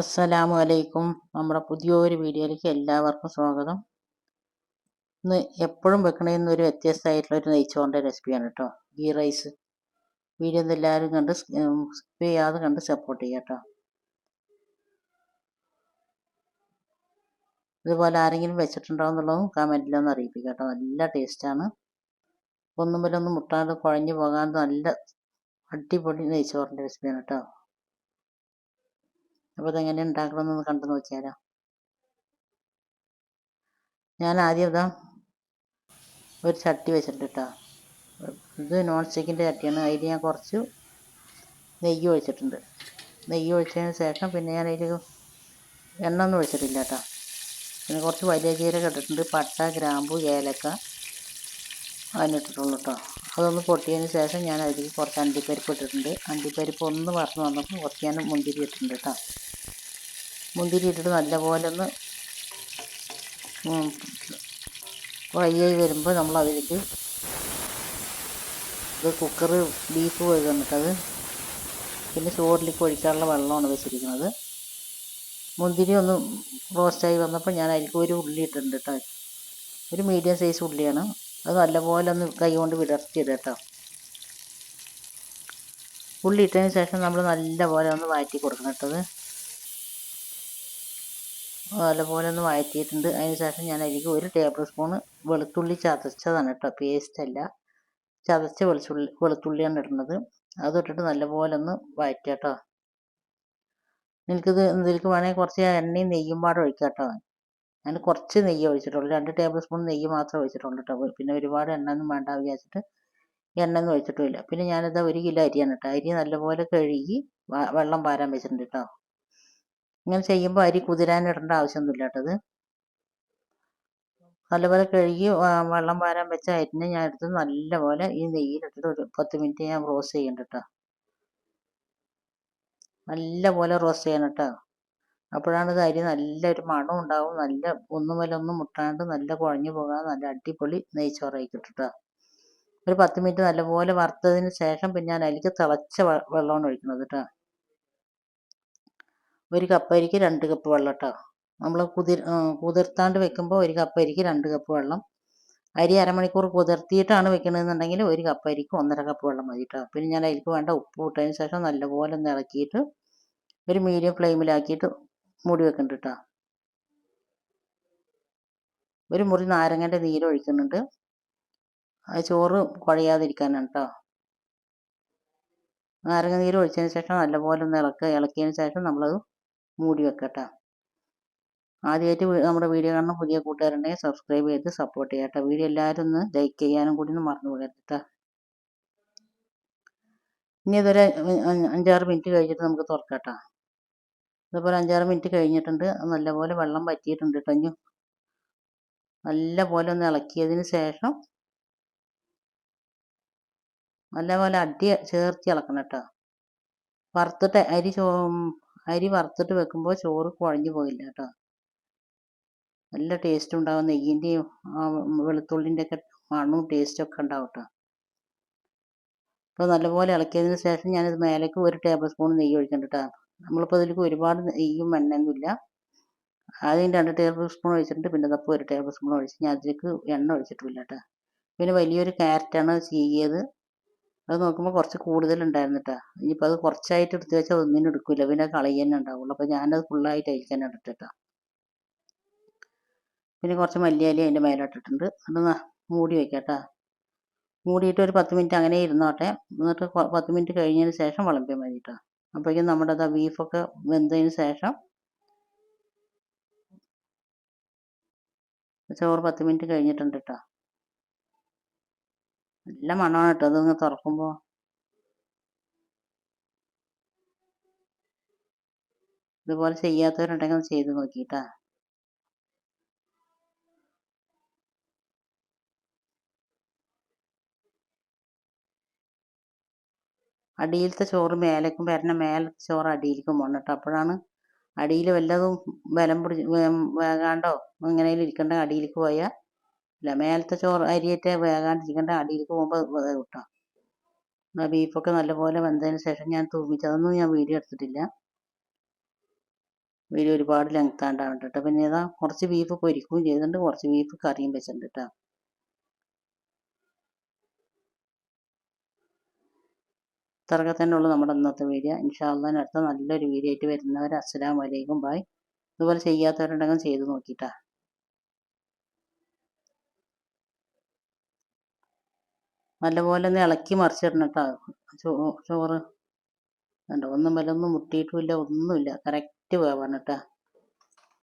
അസ്സലാമു അലൈക്കും. നമ്മുടെ പുതിയൊരു വീഡിയോയിലേക്ക് എല്ലാവർക്കും സ്വാഗതം. ഇന്ന് എപ്പോഴും വെക്കണമെന്ന് ഒരു വ്യത്യസ്തമായിട്ടുള്ള ഒരു നെയ്ച്ചോറിന്റെ റെസിപ്പിയാണ് കേട്ടോ. ഈ റൈസ്. വീഡിയോ ഒന്ന് എല്ലാവരും കണ്ട് സ്കിപ്പ് ചെയ്യാതെ കണ്ട് സപ്പോർട്ട് ചെയ്യുക കേട്ടോ. ഇതുപോലെ ആരെങ്കിലും വെച്ചിട്ടുണ്ടോ എന്നുള്ളതും കമന്റിലൊന്ന് അറിയിപ്പിക്കുക കേട്ടോ. നല്ല ടേസ്റ്റാണ് ഒന്നും പോലൊന്നും മുട്ടാതെ കുഴഞ്ഞു പോകാതെ നല്ല അടിപൊളി നെയ്ച്ചോറിന്റെ റെസിപ്പിയാണ് കേട്ടോ. അപ്പോൾ അതെങ്ങനെ ഉണ്ടാക്കണമെന്ന് കണ്ടു നോക്കിയാലോ. ഞാൻ ആദ്യം ഇതാ ഒരു ചട്ടി വെച്ചിട്ടുണ്ട് കേട്ടോ ഇത് നോൺ സ്റ്റിക്കിന്റെ ചട്ടിയാണ്. അതിൽ ഞാൻ കുറച്ച് നെയ്യ് ഒഴിച്ചിട്ടുണ്ട്. നെയ്യ് ഒഴിച്ചതിന് ശേഷം പിന്നെ ഞാൻ അതിൽ എണ്ണ ഒന്നും ഒഴിച്ചിട്ടില്ല കേട്ടോ പിന്നെ കുറച്ച് വലിയ ജീരകം ഇട്ടിട്ടുണ്ട്. പട്ട ഗ്രാമ്പു ഏലക്ക അതിനിട്ടിട്ടുള്ളൂ കേട്ടോ അതൊന്ന് പൊട്ടിയതിന് ശേഷം ഞാൻ അതിലേക്ക് കുറച്ച് അണ്ടിപ്പരിപ്പ് ഇട്ടിട്ടുണ്ട്. അണ്ടിപ്പരിപ്പ് ഒന്ന് വറന്ന് വന്നപ്പോൾ കുറച്ച് ഞാൻ മുന്തിരി ഇട്ടിട്ടുണ്ട് കേട്ടോ മുന്തിരി ഇട്ടിട്ട് നല്ലപോലെ ഒന്ന് ഫ്രൈ ആയി വരുമ്പോൾ നമ്മൾ അതിലേക്ക് ഇത് കുക്കർ ബീഫ് കഴുകുന്നിട്ടത് പിന്നെ ചോറിലേക്ക് ഒഴിക്കാനുള്ള വെള്ളമാണ് വെച്ചിരിക്കുന്നത്. മുന്തിരി ഒന്ന് റോസ്റ്റായി വന്നപ്പോൾ ഞാൻ അതിലേക്ക് ഒരു ഉള്ളി ഇട്ടിട്ടുണ്ട് കേട്ടോ ഒരു മീഡിയം സൈസ് ഉള്ളിയാണ്. അത് നല്ലപോലെ ഒന്ന് കൈ കൊണ്ട് വിടർത്തിയിടുക കേട്ടോ ഉള്ളി ഇട്ടതിന് ശേഷം നമ്മൾ നല്ലപോലെ ഒന്ന് വാറ്റി കൊടുക്കണം കേട്ടത് നല്ലപോലെ ഒന്ന് വഴറ്റിയിട്ടുണ്ട്. അതിന് ശേഷം ഞാൻ അതിലേക്ക് ഒരു ടേബിൾ സ്പൂണ് വെളുത്തുള്ളി ചതച്ചതാണ് കേട്ടോ. പേസ്റ്റ് അല്ല. ചതച്ച വെളുത്തുള്ളി വെളുത്തുള്ളിയാണ് ഇടുന്നത്. അതിട്ടിട്ട് നല്ലപോലെ ഒന്ന് വഴറ്റുക കേട്ടോ. നിനക്കിത് ഇതിലേക്ക് വേണമെങ്കിൽ കുറച്ച് എണ്ണയും നെയ്യും പാടെ ഒഴിക്കാം കേട്ടോ. ഞാൻ കുറച്ച് നെയ്യ് ഒഴിച്ചിട്ടുള്ളൂ. രണ്ട് ടേബിൾ സ്പൂൺ നെയ്യ് മാത്രമേ ഒഴിച്ചിട്ടുള്ളൂ കേട്ടോ. പിന്നെ ഒരുപാട് എണ്ണ ഒന്നും വേണ്ട വിചാരിച്ചിട്ട് എണ്ണ ഒന്നും ഒഴിച്ചിട്ടുമില്ല. പിന്നെ ഞാനിത് ഒരു കിലോ അരിയാണ് കേട്ടോ. അരി നല്ലപോലെ കഴുകി വെള്ളം പാരാൻ വെച്ചിട്ടുണ്ട് കേട്ടോ. ഇങ്ങനെ ചെയ്യുമ്പോൾ അരി കുതിരാനിടേണ്ട ആവശ്യമൊന്നുമില്ല കേട്ടത് നല്ലപോലെ കഴുകി വെള്ളം വാരാൻ വെച്ച അരിനെ ഞാൻ എടുത്ത് നല്ലപോലെ ഈ നെയ്യിലിട്ടിട്ട് ഒരു പത്ത് മിനിറ്റ് ഞാൻ റോസ്റ്റ് ചെയ്യണ്ട കേട്ടോ. നല്ലപോലെ റോസ്റ്റ് ചെയ്യണം കേട്ടോ. അപ്പോഴാണ് ഇത് അരി നല്ലൊരു മണം ഉണ്ടാവും നല്ല ഒന്നും ഒന്നും മുട്ടാണ്ട് നല്ല കുഴഞ്ഞു പോകാതെ നല്ല അടിപൊളി നെയ്ച്ചോറായി കിട്ടും. ഒരു പത്ത് മിനിറ്റ് നല്ലപോലെ വറുത്തതിന് ശേഷം പിന്നെ ഞാൻ അതിലേക്ക് തിളച്ച വെള്ളമാണ് ഒഴിക്കുന്നത് കേട്ടോ. ഒരു കപ്പ് അരിക്ക് രണ്ട് കപ്പ് വെള്ളം കേട്ടോ നമ്മൾ കുതിർ കുതിർത്താണ്ട് വെക്കുമ്പോൾ ഒരു കപ്പ് അരിക്ക് രണ്ട് കപ്പ് വെള്ളം. അരി അരമണിക്കൂർ കുതിർത്തിയിട്ടാണ് വെക്കണമെന്നുണ്ടെങ്കിൽ ഒരു കപ്പ് അരിക്ക് ഒന്നര കപ്പ് വെള്ളം മതി കേട്ടോ പിന്നെ ഞാൻ അതിലേക്ക് വേണ്ട ഉപ്പ് ഇട്ടതിന് ശേഷം നല്ലപോലെ ഒന്ന് ഇളക്കിയിട്ട് ഒരു മീഡിയം ഫ്ലെയിമിലാക്കിയിട്ട് മൂടി വെക്കുന്നുണ്ട് കേട്ടോ ഒരു മുറി നാരങ്ങന്റെ നീര് ഒഴിക്കുന്നുണ്ട്. ആ ചോറ് കുഴയാതിരിക്കാനാണ് കേട്ടോ നാരങ്ങ നീര് ഒഴിച്ചതിന് ശേഷം നല്ലപോലെ ഒന്ന് ഇളക്കുക ഇളക്കിയതിന് ശേഷം നമ്മളത് മൂടി വെക്കട്ടെ. ആദ്യമായിട്ട് നമ്മുടെ വീഡിയോ കാണുന്ന പുതിയ കൂട്ടുകാരുണ്ടെങ്കിൽ സബ്സ്ക്രൈബ് ചെയ്ത് സപ്പോർട്ട് ചെയ്യാം കേട്ടോ വീഡിയോ എല്ലാവരും ഒന്ന് ലൈക്ക് ചെയ്യാനും കൂടി ഒന്ന് മറന്നു പോകരുത് ഇനി ഇതൊരു അഞ്ചാറ് മിനിറ്റ് കഴിഞ്ഞിട്ട് നമുക്ക് തുറക്കാം കേട്ടോ ഇതുപോലെ അഞ്ചാറ് മിനിറ്റ് കഴിഞ്ഞിട്ടുണ്ട്. നല്ലപോലെ വെള്ളം പറ്റിയിട്ടുണ്ട് കേട്ടോ ഇനി നല്ലപോലെ ഒന്ന് ഇളക്കിയതിന് ശേഷം നല്ലപോലെ അടി ചേർത്തി ഇളക്കണം കേട്ടോ വറുത്തിട്ട് അരി അരി വറുത്തിട്ട് വെക്കുമ്പോൾ ചോറ് കുഴഞ്ഞു പോയില്ല കേട്ടോ. നല്ല ടേസ്റ്റ് ഉണ്ടാവും. നെയ്യിന്റെയും വെളുത്തുള്ളിന്റെ ഒക്കെ മണവും ടേസ്റ്റും ഒക്കെ ഉണ്ടാവും കേട്ടോ. അപ്പോൾ നല്ലപോലെ ഇളക്കിയതിന് ശേഷം ഞാനിത് മേലേക്ക് ഒരു ടേബിൾ സ്പൂൺ നെയ്യ് ഒഴിക്കുന്നുണ്ട് കേട്ടോ. നമ്മളിപ്പോൾ ഇതിലേക്ക് ഒരുപാട് നെയ്യും എണ്ണയൊന്നുമില്ല ആദ്യം രണ്ട് ടേബിൾ സ്പൂൺ ഒഴിച്ചിട്ടുണ്ട്. പിന്നെ അതപ്പോൾ ഒരു ടേബിൾ സ്പൂൺ ഒഴിച്ച് ഞാൻ അതിലേക്ക് എണ്ണ ഒഴിച്ചിട്ടില്ല കേട്ടോ. പിന്നെ വലിയൊരു ക്യാരറ്റാണ് ചീകിയത്. അത് നോക്കുമ്പോൾ കുറച്ച് കൂടുതലുണ്ടായിരുന്നു കേട്ടോ ഇനിയിപ്പോൾ അത് കുറച്ചായിട്ട് എടുത്ത് വെച്ചാൽ ഒന്നിനും എടുക്കില്ല പിന്നെ കളയി തന്നെ ഉണ്ടാവുള്ളൂ. അപ്പോൾ ഞാനത് ഫുള്ളായിട്ട് അയക്കാൻ തന്നെ കേട്ടോ പിന്നെ കുറച്ച് മല്ലിയാലി അതിന്റെ മേലോട്ടിട്ടുണ്ട് അത് മൂടി വയ്ക്കാം കേട്ടോ മൂടിയിട്ട് ഒരു പത്ത് മിനിറ്റ് അങ്ങനെ ഇരുന്നോട്ടെ. എന്നിട്ട് പത്ത് മിനിറ്റ് കഴിഞ്ഞതിന് ശേഷം വിളമ്പിയാൽ മതി കേട്ടോ അപ്പോഴേക്കും നമ്മുടെ അതാ ബീഫൊക്കെ വെന്തതിന് ശേഷം ചോറ് പത്ത് മിനിറ്റ് കഴിഞ്ഞിട്ടുണ്ട് കേട്ടോ നല്ല മണമാണ് കേട്ടോ അതൊന്ന് തുറക്കുമ്പോൾ ഇതുപോലെ ചെയ്യാത്തവരുണ്ടെങ്കിൽ ചെയ്ത് നോക്കിട്ടാ. അടിയിലത്തെ ചോറ് മേലേക്കും വരണം മേലത്തെ ചോറ് അടിയിലേക്കും പോകണം കേട്ടോ അപ്പോഴാണ് അടിയിൽ വല്ലതും ബലം പിടിച്ച് വേകാണ്ടോ എങ്ങനെയും ഇരിക്കണ്ട അടിയിലേക്ക് പോയാൽ മേലത്തെ ചോറ് അരിയേറ്റ് വേകാണ്ടിരിക്കേണ്ട അടിയിലേക്ക് പോകുമ്പോൾ കിട്ടാം കിട്ടോ ബീഫൊക്കെ നല്ലപോലെ വെന്തതിന് ശേഷം ഞാൻ തൂമിച്ചതൊന്നും ഞാൻ വീഡിയോ എടുത്തിട്ടില്ല. വീഡിയോ ഒരുപാട് ലെങ്ത് ആണ്ടാവും കേട്ടോ പിന്നെ ഇതാ കുറച്ച് ബീഫ് പൊരിക്കുകയും ചെയ്തിട്ടുണ്ട്. കുറച്ച് ബീഫ് കറിയും വെച്ചിട്ടുണ്ട് കേട്ടോ ഇത്രയൊക്കെ തന്നെ ഉള്ളൂ നമ്മുടെ ഇന്നത്തെ വീഡിയോ. ഇൻഷാല്ലാൻ അടുത്ത നല്ലൊരു വീഡിയോ ആയിട്ട് വരുന്നവർ അസ്സലാമു വലൈക്കും ബായ് ഇതുപോലെ ചെയ്യാത്തവരുണ്ടെങ്കിൽ ചെയ്ത് നോക്കിട്ടാ. നല്ലപോലെ ഒന്ന് ഇളക്കി മറിച്ചിടണം കേട്ടോ ചോറ്. കണ്ടോ ഒന്നും വല്ലൊന്നും മുട്ടിയിട്ടുമില്ല ഒന്നുമില്ല. കറക്റ്റ് വേവാണ് കേട്ടോ